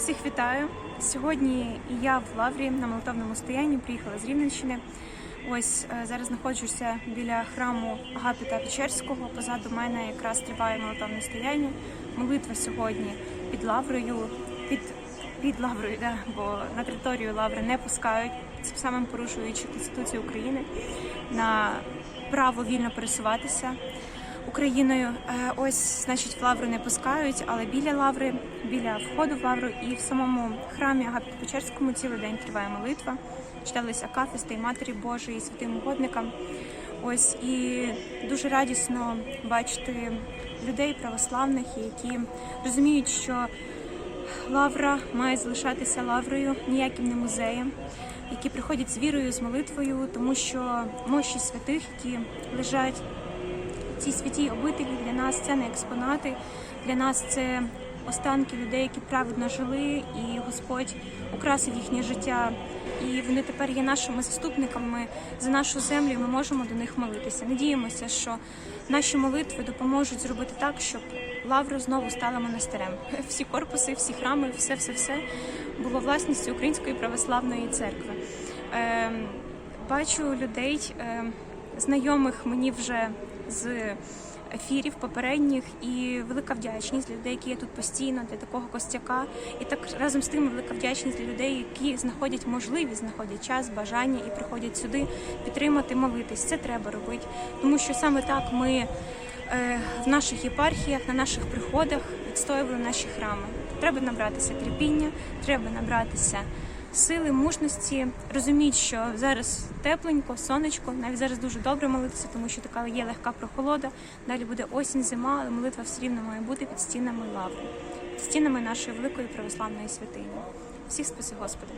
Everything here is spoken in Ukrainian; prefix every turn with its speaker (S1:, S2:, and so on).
S1: Всіх вітаю! Сьогодні я в Лаврі на молитовному стоянні приїхала з Рівненщини. Ось е, зараз знаходжуся біля храму Агапіта Печерського. Позаду мене якраз триває молитовне стояння. Молитва сьогодні під лаврою, під, під лаврою, да, бо на територію лаври не пускають, цим самим порушуючи Конституцію України на право вільно пересуватися. Україною. Е, Ось, значить, в лавру не пускають, але біля лаври, біля входу в лавру і в самому храмі Агапіта Печерському цілий день триває молитва. Читались акафисти і Матері Божої, і святим угодникам. Ось і дуже радісно бачити людей православних, які розуміють, що лавра має залишатися лаврою, ніяким не музеєм, які приходять з вірою, з молитвою, тому що мощі святих, які лежать ці святі обителі для нас це не експонати, для нас це останки людей, які праведно жили, і Господь украсив їхнє життя. І вони тепер є нашими заступниками за нашу землю. Ми можемо до них молитися. Надіємося, що наші молитви допоможуть зробити так, щоб лавра знову стала монастирем. Всі корпуси, всі храми, все, все, все було власністю Української православної церкви. Ем, бачу людей, ем, знайомих мені вже з ефірів попередніх і велика вдячність для людей, які є тут постійно, для такого костяка. І так разом з тим велика вдячність для людей, які знаходять можливість, знаходять час, бажання і приходять сюди підтримати, молитись. Це треба робити, тому що саме так ми е, в наших єпархіях, на наших приходах відстоювали наші храми. Треба набратися терпіння, треба набратися сили, мужності. Розуміть, що зараз тепленько, сонечко, навіть зараз дуже добре молитися, тому що така є легка прохолода. Далі буде осінь, зима, але молитва все рівно має бути під стінами лаври, під стінами нашої великої православної святині. Всіх спаси Господи.